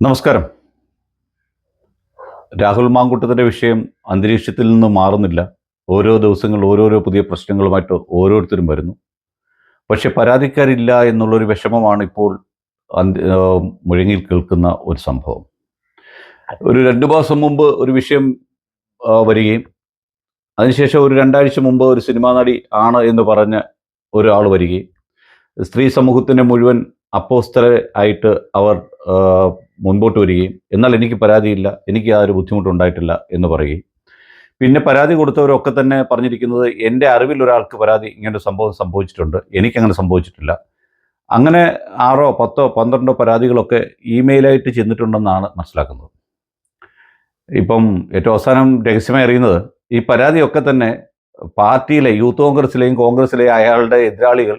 നമസ്കാരം. രാഹുൽ മാങ്കുട്ടത്തിന്റെ വിഷയം അന്തരീക്ഷത്തിൽ നിന്ന് മാറുന്നില്ല. ഓരോ ദിവസങ്ങൾ ഓരോരോ പുതിയ പ്രശ്നങ്ങളുമായിട്ട് ഓരോരുത്തരും വരുന്നു. പക്ഷെ പരാതിക്കാരില്ല എന്നുള്ളൊരു വിഷമമാണ് ഇപ്പോൾ മുഴങ്ങിൽ കേൾക്കുന്ന ഒരു സംഭവം. ഒരു രണ്ട് മാസം മുമ്പ് ഒരു വിഷയം വരികയും അതിനുശേഷം ഒരു രണ്ടാഴ്ച മുമ്പ് ഒരു സിനിമാ നടി ആണ് എന്ന് പറഞ്ഞ ഒരാൾ വരികയും സ്ത്രീ സമൂഹത്തിന്റെ മുഴുവൻ അപ്പോസ്തല ആയിട്ട് അവർ മുൻപോട്ട് വരികയും എന്നാൽ എനിക്ക് പരാതിയില്ല എനിക്ക് ആ യാതൊരു ബുദ്ധിമുട്ടുണ്ടായിട്ടില്ല എന്ന് പറയുകയും. പിന്നെ പരാതി കൊടുത്തവരൊക്കെ തന്നെ പറഞ്ഞിരിക്കുന്നത് എന്റെ അറിവിൽ ഒരാൾക്ക് പരാതി ഇങ്ങനെ സംഭവം സംഭവിച്ചിട്ടുണ്ട് എനിക്കങ്ങനെ സംഭവിച്ചിട്ടില്ല. അങ്ങനെ ആറോ പത്തോ പന്ത്രണ്ടോ പരാതികളൊക്കെ ഇമെയിലായിട്ട് ചെന്നിട്ടുണ്ടെന്നാണ് മനസ്സിലാക്കുന്നത്. ഇപ്പം ഏറ്റവും അവസാനം രഹസ്യമായി അറിയുന്നത് ഈ പരാതിയൊക്കെ തന്നെ പാർട്ടിയിലെ യൂത്ത് കോൺഗ്രസിലെയും കോൺഗ്രസിലെയും അയാളുടെ എതിരാളികൾ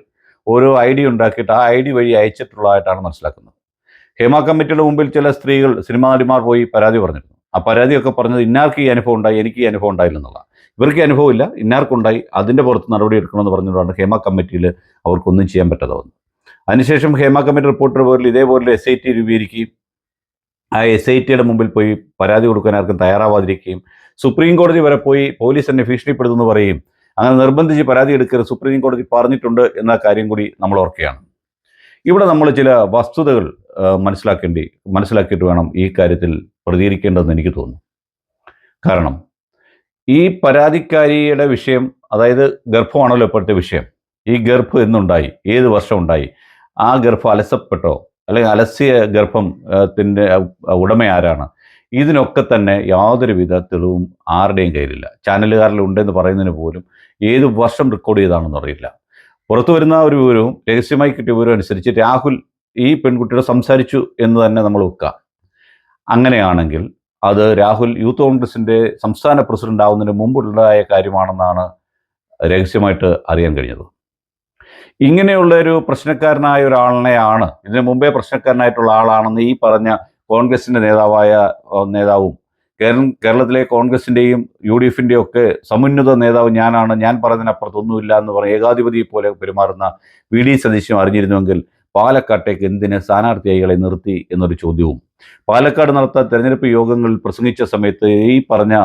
ഓരോ ഐ ഡി ഉണ്ടാക്കിയിട്ട് ആ ഐ ഡി വഴി അയച്ചിട്ടുള്ളതായിട്ടാണ് മനസ്സിലാക്കുന്നത്. ഹേമ കമ്മിറ്റിയുടെ മുമ്പിൽ ചില സ്ത്രീകൾ സിനിമാ നടിമാർ പോയി പരാതി പറഞ്ഞിരുന്നു. ആ പരാതിയൊക്കെ പറഞ്ഞത് ഇന്നാർക്ക് ഈ അനുഭവം ഉണ്ടായി എനിക്ക് ഈ അനുഭവം ഉണ്ടായില്ലെന്നുള്ള ഇവർക്ക് അനുഭവമില്ല ഇന്നാർക്കുണ്ടായി അതിന്റെ പുറത്ത് നടപടി എടുക്കണമെന്ന് പറഞ്ഞുകൊണ്ടാണ് ഹേമ കമ്മിറ്റിയിൽ അവർക്കൊന്നും ചെയ്യാൻ പറ്റാതെ അതിനുശേഷം ഹേമ കമ്മിറ്റി റിപ്പോർട്ടിന് പേരിൽ ഇതേപോലെ എസ് ഐ ടി രൂപീകരിക്കുകയും ആ എസ് ഐ ടിയുടെ മുമ്പിൽ പോയി പരാതി കൊടുക്കാൻ ആർക്കും തയ്യാറാവാതിരിക്കുകയും സുപ്രീം കോടതി വരെ പോയി പോലീസ് എന്നെ ഭീഷണിപ്പെടുത്തുന്നു പറയും അങ്ങനെ നിർബന്ധിച്ച് പരാതി എടുക്കരുത് സുപ്രീം കോടതി പറഞ്ഞിട്ടുണ്ട് എന്ന കാര്യം കൂടി നമ്മൾ ഓർക്കുകയാണ്. ഇവിടെ നമ്മൾ ചില വസ്തുതകൾ മനസ്സിലാക്കേണ്ടി മനസ്സിലാക്കിയിട്ട് വേണം ഈ കാര്യത്തിൽ പ്രതികരിക്കേണ്ടതെന്ന് എനിക്ക് തോന്നുന്നു. കാരണം ഈ പരാതിക്കാരിയുടെ വിഷയം അതായത് ഗർഭമാണല്ലോ ഇപ്പോഴത്തെ വിഷയം. ഈ ഗർഭം എന്നുണ്ടായി ഏത് വർഷം ഉണ്ടായി? ആ ഗർഭം അലസപ്പെട്ടോ? അല്ലെങ്കിൽ അലസ്യ ഗർഭത്തിന്റെ ഉടമ ആരാണ്? ഇതിനൊക്കെ തന്നെ യാതൊരുവിധ തെളിവും ആരുടെയും കയ്യിലില്ല. ചാനലുകാരിൽ ഉണ്ടെന്ന് പറയുന്നതിന് പോലും ഏത് വർഷം റെക്കോർഡ് ചെയ്താണെന്ന് അറിയില്ല. പുറത്തു വരുന്ന ഒരു വിവരവും രഹസ്യമായി കിട്ടിയ വിവരം അനുസരിച്ച് രാഹുൽ ഈ പെൺകുട്ടിയോട് സംസാരിച്ചു എന്ന് തന്നെ നമ്മൾ വെക്കുക അങ്ങനെയാണെങ്കിൽ അത് രാഹുൽ യൂത്ത് കോൺഗ്രസിന്റെ സംസ്ഥാന പ്രസിഡന്റ് ആവുന്നതിന് മുമ്പുള്ളതായ കാര്യമാണെന്നാണ് രഹസ്യമായിട്ട് അറിയാൻ കഴിഞ്ഞത്. ഇങ്ങനെയുള്ള ഒരു പ്രശ്നക്കാരനായ ഒരാളിനെയാണ് ഇതിനു മുമ്പേ പ്രശ്നക്കാരനായിട്ടുള്ള ആളാണെന്ന് ഈ പറഞ്ഞ കോൺഗ്രസിന്റെ നേതാവായ നേതാവും കേരളത്തിലെ കോൺഗ്രസിന്റെയും യു ഡി എഫിന്റെയും ഒക്കെ സമുന്നത നേതാവ് ഞാനാണ്. ഞാൻ പറഞ്ഞതിനപ്പുറത്തൊന്നുമില്ല എന്ന് പറഞ്ഞ ഏകാധിപതി പോലെ പെരുമാറുന്ന വി ഡി സതീശം അറിഞ്ഞിരുന്നുവെങ്കിൽ പാലക്കാട്ടേക്ക് എന്തിന് സ്ഥാനാർത്ഥിയായികളെ നിർത്തി എന്നൊരു ചോദ്യവും. പാലക്കാട് നടത്താൻ തെരഞ്ഞെടുപ്പ് യോഗങ്ങളിൽ പ്രസംഗിച്ച സമയത്ത് ഈ പറഞ്ഞ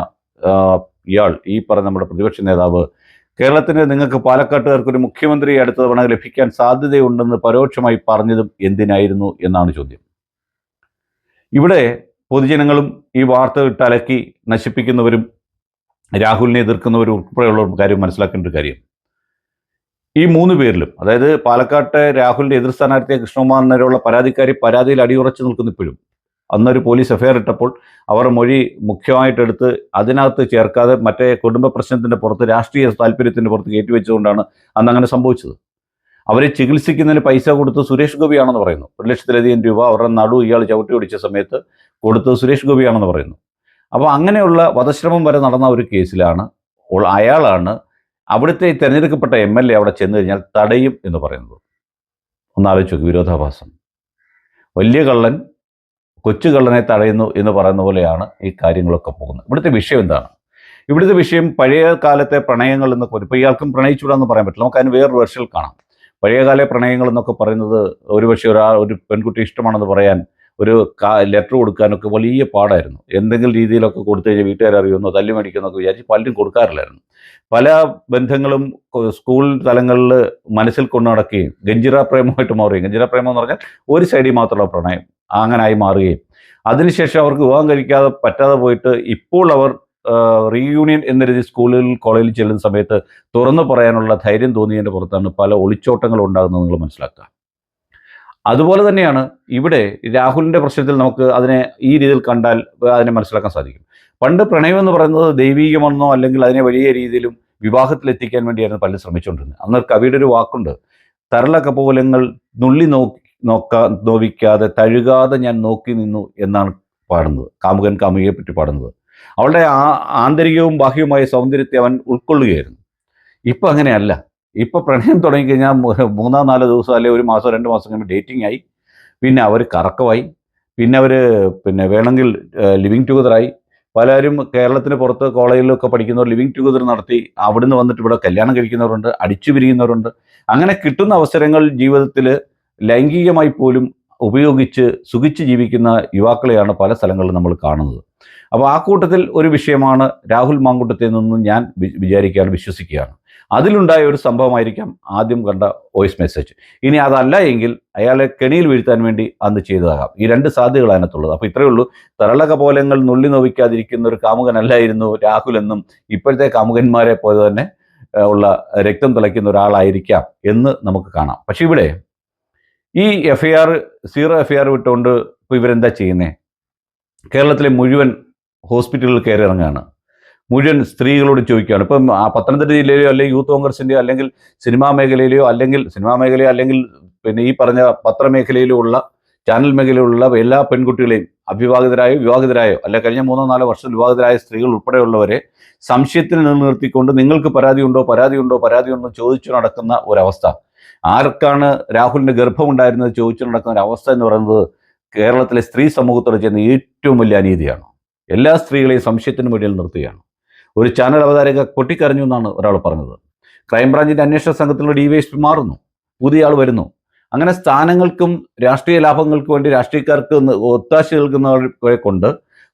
ഇയാൾ ഈ പറഞ്ഞ നമ്മുടെ പ്രതിപക്ഷ നേതാവ് കേരളത്തിന് നിങ്ങൾക്ക് പാലക്കാട്ടുകാർക്ക് ഒരു മുഖ്യമന്ത്രി അടുത്ത തവണ ലഭിക്കാൻ സാധ്യതയുണ്ടെന്ന് പരോക്ഷമായി പറഞ്ഞതും എന്തിനായിരുന്നു? എന്നാണ് ചോദ്യം. ഇവിടെ പൊതുജനങ്ങളും ഈ വാർത്ത ഇട്ടലക്കി നശിപ്പിക്കുന്നവരും രാഹുലിനെ എതിർക്കുന്നവരും ഉൾപ്പെടെയുള്ള കാര്യം മനസ്സിലാക്കേണ്ട ഒരു കാര്യം. ഈ മൂന്ന് പേരിലും അതായത് പാലക്കാട്ടെ രാഹുലിന്റെ എതിർ സ്ഥാനാർത്ഥിയെ കൃഷ്ണകുമാറിനെതിരെയുള്ള പരാതിക്കാരി പരാതിയിൽ അടിയുറച്ചു നിൽക്കുന്ന ഇപ്പോഴും അന്നൊരു പോലീസ് എഫ്ഐആർ ഇട്ടപ്പോൾ അവർ മൊഴി മുഖ്യമായിട്ടെടുത്ത് അതിനകത്ത് ചേർക്കാതെ മറ്റേ കുടുംബ പ്രശ്നത്തിന്റെ പുറത്ത് രാഷ്ട്രീയ താല്പര്യത്തിന്റെ പുറത്ത് കയറ്റിവെച്ചുകൊണ്ടാണ് അന്ന് അങ്ങനെ സംഭവിച്ചത്. അവരെ ചികിത്സിക്കുന്നതിന് പൈസ കൊടുത്ത് സുരേഷ് ഗോപിയാണെന്ന് പറയുന്നു. ഒരു ലക്ഷത്തിലധികം രൂപ അവരുടെ നടു ഇയാൾ ചവിട്ടി ഓടിച്ച സമയത്ത് കൊടുത്തത് സുരേഷ് ഗോപിയാണെന്ന് പറയുന്നു. അപ്പോൾ അങ്ങനെയുള്ള വധശ്രമം വരെ നടന്ന ഒരു കേസിലാണ് അയാളാണ് അവിടുത്തെ തിരഞ്ഞെടുക്കപ്പെട്ട എം എൽ എ അവിടെ ചെന്ന് കഴിഞ്ഞാൽ തടയും എന്ന് പറയുന്നത്. ഒന്നാലോചിച്ച് നോക്കി വിരോധാഭാസം. വലിയ കള്ളൻ കൊച്ചു കള്ളനെ തടയുന്നു എന്ന് പറയുന്ന പോലെയാണ് ഈ കാര്യങ്ങളൊക്കെ പോകുന്നത്. ഇവിടുത്തെ വിഷയം എന്താണ്? ഇവിടുത്തെ വിഷയം പഴയ കാലത്തെ പ്രണയങ്ങൾ എന്നൊക്കെ ഇപ്പോൾ ഇയാൾക്കും പ്രണയിച്ചുകൂടാന്ന് പറയാൻ പറ്റില്ല. നമുക്ക് അതിന് വേറൊരു വെർഷൽ കാണാം. പഴയകാല പ്രണയങ്ങൾ എന്നൊക്കെ പറയുന്നത് ഒരുപക്ഷെ ഒരാൾ ഒരു പെൺകുട്ടി ഇഷ്ടമാണെന്ന് പറയാൻ ഒരു ലെറ്റർ കൊടുക്കാനൊക്കെ വലിയ പാടായിരുന്നു. എന്തെങ്കിലും രീതിയിലൊക്കെ കൊടുത്തു കഴിഞ്ഞാൽ വീട്ടുകാർ അറിയുമെന്നോ തല്ലി മേടിക്കുന്നൊക്കെ വിചാരിച്ച് പലരും കൊടുക്കാറില്ലായിരുന്നു. പല ബന്ധങ്ങളും സ്കൂൾ തലങ്ങളിൽ മനസ്സിൽ കൊണ്ടു നടക്കുകയും ഗഞ്ചിറ പ്രേമമായിട്ട് മാറുകയും ഗഞ്ചിറ പ്രേമം എന്ന് പറഞ്ഞാൽ ഒരു സൈഡിൽ മാത്രമുള്ള പ്രണയം അങ്ങനായി മാറുകയും. അതിനുശേഷം അവർക്ക് വിവാഹം കഴിക്കാതെ പറ്റാതെ പോയിട്ട് ഇപ്പോൾ അവർ റീയൂണിയൻ എന്ന രീതി സ്കൂളിൽ കോളേജിൽ ചെല്ലുന്ന സമയത്ത് തുറന്നു പറയാനുള്ള ധൈര്യം തോന്നിയതിന്റെ പുറത്താണ് പല ഒളിച്ചോട്ടങ്ങളും ഉണ്ടാകുന്നത് നിങ്ങൾ മനസ്സിലാക്കുക. അതുപോലെ തന്നെയാണ് ഇവിടെ രാഹുലിന്റെ പ്രശ്നത്തിൽ നമുക്ക് അതിനെ ഈ രീതിയിൽ കണ്ടാൽ അതിനെ മനസ്സിലാക്കാൻ സാധിക്കും. പണ്ട് പ്രണയം എന്ന് പറയുന്നത് ദൈവീകമെന്നോ അല്ലെങ്കിൽ അതിനെ വലിയ രീതിയിലും വിവാഹത്തിലെത്തിക്കാൻ വേണ്ടിയായിരുന്നു പലരും ശ്രമിച്ചുകൊണ്ടിരുന്നത്. അന്ന് കവിയുടെ ഒരു വാക്കുണ്ട് തരള നുള്ളി നോക്കി നോക്കാ നോവിക്കാതെ തഴുകാതെ ഞാൻ നോക്കി നിന്നു എന്നാണ് പാടുന്നത്. കാമുകൻ കാമുകയെ പറ്റി പാടുന്നത്. അവളുടെ ആ ആന്തരികവും ബാഹ്യവുമായ സൗന്ദര്യത്തെ അവൻ ഉൾക്കൊള്ളുകയായിരുന്നു. ഇപ്പം അങ്ങനെയല്ല. ഇപ്പം പ്രണയം തുടങ്ങിക്കഴിഞ്ഞാൽ മൂന്നോ നാലോ ദിവസം അല്ലെങ്കിൽ ഒരു മാസം രണ്ട് മാസം കഴിയുമ്പോൾ ഡേറ്റിംഗ് ആയി. പിന്നെ അവർ കറക്കമായി പിന്നെ അവർ പിന്നെ വേണമെങ്കിൽ ലിവിങ് ടുഗദറായി പലരും കേരളത്തിന് പുറത്ത് കോളേജിലൊക്കെ പഠിക്കുന്നവർ ലിവിങ് ടുഗദർ നടത്തി. അവിടുന്ന് വന്നിട്ട് ഇവിടെ കല്യാണം കഴിക്കുന്നവരുണ്ട് അടിച്ചു പിരിയുന്നവരുണ്ട്. അങ്ങനെ കിട്ടുന്ന അവസരങ്ങൾ ജീവിതത്തിൽ ലൈംഗികമായി പോലും ഉപയോഗിച്ച് സുഖിച്ച് ജീവിക്കുന്ന യുവാക്കളെയാണ് പല സ്ഥലങ്ങളിലും നമ്മൾ കാണുന്നത്. അപ്പോൾ ആ കൂട്ടത്തിൽ ഒരു വിഷയമാണ് രാഹുൽ മാങ്കുട്ടത്തിൽ നിന്നും ഞാൻ വിചാരിക്കുകയാണ് വിശ്വസിക്കുകയാണ്. അതിലുണ്ടായ ഒരു സംഭവമായിരിക്കാം ആദ്യം കണ്ട വോയിസ് മെസ്സേജ്. ഇനി അതല്ല എങ്കിൽ അയാളെ കെണിയിൽ വീഴ്ത്താൻ വേണ്ടി അന്ന് ചെയ്തതാകാം. ഈ രണ്ട് സാധ്യതകളാണ് അതിനകത്തുള്ളത്. അപ്പോൾ ഇത്രയേ ഉള്ളൂ. തരളക പോലങ്ങൾ നുള്ളി നോവിക്കാതിരിക്കുന്ന ഒരു കാമുകനല്ലായിരുന്നു രാഹുൽ എന്നും ഇപ്പോഴത്തെ കാമുകന്മാരെ പോലെ തന്നെ ഉള്ള രക്തം തിളയ്ക്കുന്ന ഒരാളായിരിക്കാം എന്ന് നമുക്ക് കാണാം. പക്ഷേ ഇവിടെ ഈ F I R zero F I R വിട്ടുകൊണ്ട് ഇപ്പോൾ ഇവരെന്താ ചെയ്യുന്നത് കേരളത്തിലെ മുഴുവൻ ഹോസ്പിറ്റലുകൾ കയറി ഇറങ്ങുകയാണ്. മുഴുവൻ സ്ത്രീകളോട് ചോദിക്കുകയാണ്. ഇപ്പം പത്തനംതിട്ട ജില്ലയിലെയോ അല്ലെങ്കിൽ യൂത്ത് കോൺഗ്രസിന്റെയോ അല്ലെങ്കിൽ സിനിമാ മേഖലയിലെയോ അല്ലെങ്കിൽ സിനിമാ മേഖലയോ അല്ലെങ്കിൽ പിന്നെ ഈ പറഞ്ഞ പത്രമേഖലയിലോ ഉള്ള ചാനൽ മേഖലയിലുള്ള എല്ലാ പെൺകുട്ടികളെയും അവിവാഹിതരായോ വിവാഹിതരായോ അല്ലെ കഴിഞ്ഞ മൂന്നോ നാലോ വർഷം വിവാഹിതരായ സ്ത്രീകൾ ഉൾപ്പെടെയുള്ളവരെ സംശയത്തിൽ നിലനിർത്തിക്കൊണ്ട് നിങ്ങൾക്ക് പരാതിയുണ്ടോ പരാതിയുണ്ടോ പരാതിയുണ്ടോ ചോദിച്ചു നടക്കുന്ന ഒരവസ്ഥ. ആർക്കാണ് രാഹുലിന്റെ ഗർഭമുണ്ടായിരുന്നത് ചോദിച്ചു നടക്കുന്ന ഒരു അവസ്ഥ എന്ന് പറയുന്നത് കേരളത്തിലെ സ്ത്രീ സമൂഹത്തോട് ചെയ്യുന്ന ഏറ്റവും വലിയ അനീതിയാണ്. എല്ലാ സ്ത്രീകളെയും സംശയത്തിന് മുന്നിൽ നിർത്തുകയാണ്. ഒരു ചാനൽ അവതാരക കൊട്ടിക്കരഞ്ഞു എന്നാണ് ഒരാൾ പറഞ്ഞത്. ക്രൈംബ്രാഞ്ചിന്റെ അന്വേഷണ സംഘത്തിലുള്ള ഡിവൈഎസ്പി മാറുന്നു. പുതിയ ആൾ വരുന്നു. അങ്ങനെ സ്ഥാനങ്ങൾക്കും രാഷ്ട്രീയ ലാഭങ്ങൾക്കും വേണ്ടി രാഷ്ട്രീയക്കാർക്ക് ഒത്താശ നൽകുന്നവരെ കൊണ്ട്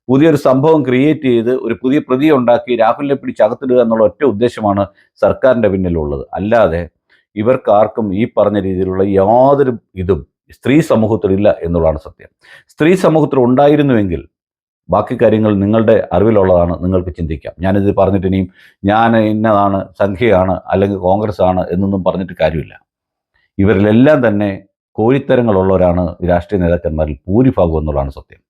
പുതിയൊരു സംഭവം ക്രിയേറ്റ് ചെയ്ത് ഒരു പുതിയ പ്രതി ഉണ്ടാക്കി രാഹുലിനെ പിടിച്ച് അകത്തിടുക എന്നുള്ള ഒറ്റ ഉദ്ദേശമാണ് സർക്കാരിന്റെ പിന്നിലുള്ളത്. അല്ലാതെ ഇവർക്കാർക്കും ഈ പറഞ്ഞ രീതിയിലുള്ള യാതൊരു ഇതും സ്ത്രീ സമൂഹത്തിലില്ല എന്നുള്ളതാണ് സത്യം. സ്ത്രീ സമൂഹത്തിൽ ഉണ്ടായിരുന്നുവെങ്കിൽ ബാക്കി കാര്യങ്ങൾ നിങ്ങളുടെ അറിവിലുള്ളതാണ് നിങ്ങൾക്ക് ചിന്തിക്കാം. ഞാനിത് പറഞ്ഞിട്ട് ഇനിയും ഞാൻ ഇന്നതാണ് സംഖ്യയാണ് അല്ലെങ്കിൽ കോൺഗ്രസ് ആണ് എന്നൊന്നും പറഞ്ഞിട്ട് കാര്യമില്ല. ഇവരിലെല്ലാം തന്നെ കോഴിത്തരങ്ങളുള്ളവരാണ് രാഷ്ട്രീയ നേതാക്കന്മാരിൽ ഭൂരിഭാഗം എന്നുള്ളതാണ് സത്യം.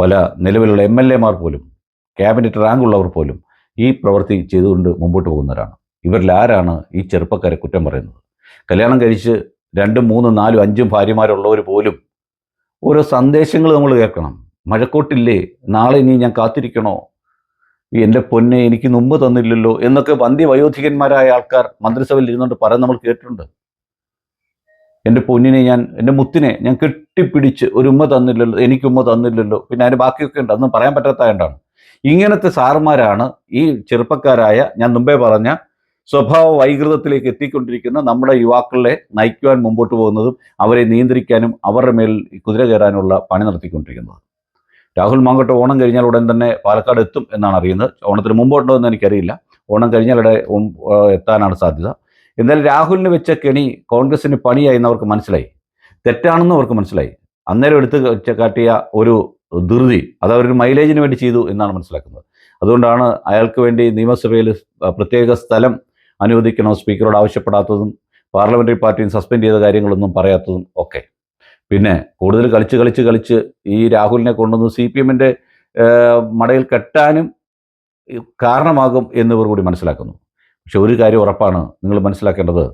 പല നിലവിലുള്ള എം എൽ എമാർ പോലും ക്യാബിനറ്റ് റാങ്ക് ഉള്ളവർ പോലും ഈ പ്രവൃത്തി ചെയ്തുകൊണ്ട് മുമ്പോട്ട് പോകുന്നവരാണ്. ഇവരിൽ ആരാണ് ഈ ചെറുപ്പക്കാരെ കുറ്റം പറയുന്നത്? കല്യാണം കഴിച്ച് രണ്ടും മൂന്നും നാലും അഞ്ചും ഭാര്യമാരുള്ളവർ പോലും ഓരോ സന്ദേശങ്ങൾ നമ്മൾ കേൾക്കണം. മഴക്കോട്ടില്ലേ? നാളെ ഇനി ഞാൻ കാത്തിരിക്കണോ? എന്റെ പൊന്നെ എനിക്ക് മുമ്പ് തന്നില്ലല്ലോ എന്നൊക്കെ വന്ധ്യ വയോധികന്മാരായ ആൾക്കാർ മന്ത്രിസഭയിൽ ഇരുന്നുകൊണ്ട് പറയാൻ നമ്മൾ കേട്ടിട്ടുണ്ട്. എന്റെ പൊന്നിനെ ഞാൻ എന്റെ മുത്തിനെ ഞാൻ കെട്ടിപ്പിടിച്ച് ഒരു ഉമ്മ തന്നില്ലല്ലോ എനിക്ക് ഉമ്മ തന്നില്ലല്ലോ പിന്നെ അതിന് ബാക്കിയൊക്കെ ഉണ്ട്. അതൊന്നും പറയാൻ പറ്റാത്തതുകൊണ്ടാണ് ഇങ്ങനത്തെ സാറുമാരാണ് ഈ ചെറുപ്പക്കാരായ ഞാൻ മുമ്പേ പറഞ്ഞ സ്വഭാവ വൈകൃതത്തിലേക്ക് എത്തിക്കൊണ്ടിരിക്കുന്ന നമ്മുടെ യുവാക്കളെ നയിക്കുവാൻ മുമ്പോട്ട് പോകുന്നതും അവരെ നിയന്ത്രിക്കാനും അവരുടെ മേൽ കുതിര കയറാനുള്ള പണി നടത്തിക്കൊണ്ടിരിക്കുന്നത്. രാഹുൽ മാങ്കോട്ട് ഓണം കഴിഞ്ഞാൽ ഉടൻ തന്നെ പാലക്കാട് എത്തും എന്നാണ് അറിയുന്നത്. ഓണത്തിന് മുമ്പോട്ടോ എന്ന് എനിക്കറിയില്ല. ഓണം കഴിഞ്ഞാൽ ഇവിടെ എത്താനാണ് സാധ്യത. എന്നാലും രാഹുലിന് വെച്ച കെണി കോൺഗ്രസിന് പണിയായി എന്നവർക്ക് മനസ്സിലായി. തെറ്റാണെന്ന് അവർക്ക് മനസ്സിലായി. അന്നേരം എടുത്ത് കാട്ടിയ ഒരു ധൃതി അത് അവരൊരു മൈലേജിന് വേണ്ടി ചെയ്തു എന്നാണ് മനസ്സിലാക്കുന്നത്. അതുകൊണ്ടാണ് അയാൾക്ക് വേണ്ടി നിയമസഭയിൽ പ്രത്യേക സ്ഥലം അനുവദിക്കണോ സ്പീക്കറോട് ആവശ്യപ്പെടാത്തതും പാർലമെന്ററി പാർട്ടിയും സസ്പെൻഡ് ചെയ്ത കാര്യങ്ങളൊന്നും പറയാത്തതും ഒക്കെ. പിന്നെ കൂടുതൽ കളിച്ച് കളിച്ച് കളിച്ച് ഈ രാഹുലിനെ കൊണ്ടുവന്ന് സി പി എമ്മിന്റെ മടയിൽ കെട്ടാനും കാരണമാകും എന്നിവർ കൂടി മനസ്സിലാക്കുന്നു. പക്ഷെ ഒരു കാര്യം ഉറപ്പാണ് നിങ്ങൾ മനസ്സിലാക്കേണ്ടത്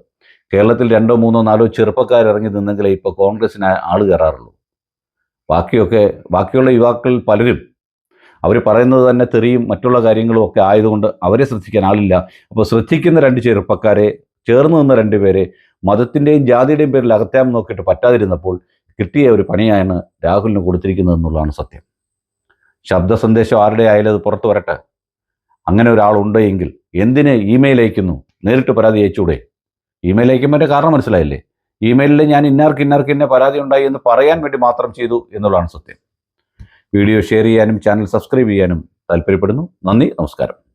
കേരളത്തിൽ രണ്ടോ മൂന്നോ നാലോ ചെറുപ്പക്കാർ ഇറങ്ങി നിന്നെങ്കിലേ ഇപ്പോൾ കോൺഗ്രസിന് ആൾ കയറാറുള്ളൂ. ബാക്കിയൊക്കെ ബാക്കിയുള്ള യുവാക്കളിൽ പലരും അവർ പറയുന്നത് തന്നെ തെറിയും മറ്റുള്ള കാര്യങ്ങളും ഒക്കെ ആയതുകൊണ്ട് അവരെ ശ്രദ്ധിക്കാൻ ആളില്ല. അപ്പോൾ ശ്രദ്ധിക്കുന്ന രണ്ട് ചെറുപ്പക്കാരെ ചേർന്ന് നിന്ന രണ്ടുപേരെ മതത്തിന്റെയും ജാതിയുടെയും പേരിൽ അകത്താൻ നോക്കിയിട്ട് പറ്റാതിരുന്നപ്പോൾ കിട്ടിയ ഒരു പണിയാണ് രാഹുലിന് കൊടുത്തിരിക്കുന്നത് എന്നുള്ളതാണ് സത്യം. ശബ്ദ സന്ദേശം ആരുടെ ആയാലും അത് പുറത്തു വരട്ടെ. അങ്ങനെ ഒരാളുണ്ട് എങ്കിൽ എന്തിന് ഇമെയിൽ അയക്കുന്നു? നേരിട്ട് പരാതി അയച്ചൂടെ? ഇമെയിൽ അയക്കുമ്പോൾ കാരണം മനസ്സിലായില്ലേ? ഇമെയിലിൽ ഞാൻ ഇന്നാർക്ക് ഇന്നാർക്ക് ഇന്ന പരാതി ഉണ്ടായി എന്ന് പറയാൻ വേണ്ടി മാത്രം ചെയ്തു എന്നുള്ളതാണ് സത്യം. വീഡിയോ ഷെയർ ചെയ്യാനും ചാനൽ സബ്സ്ക്രൈബ് ചെയ്യാനും താല്പര്യപ്പെടുന്നു. നന്ദി നമസ്കാരം.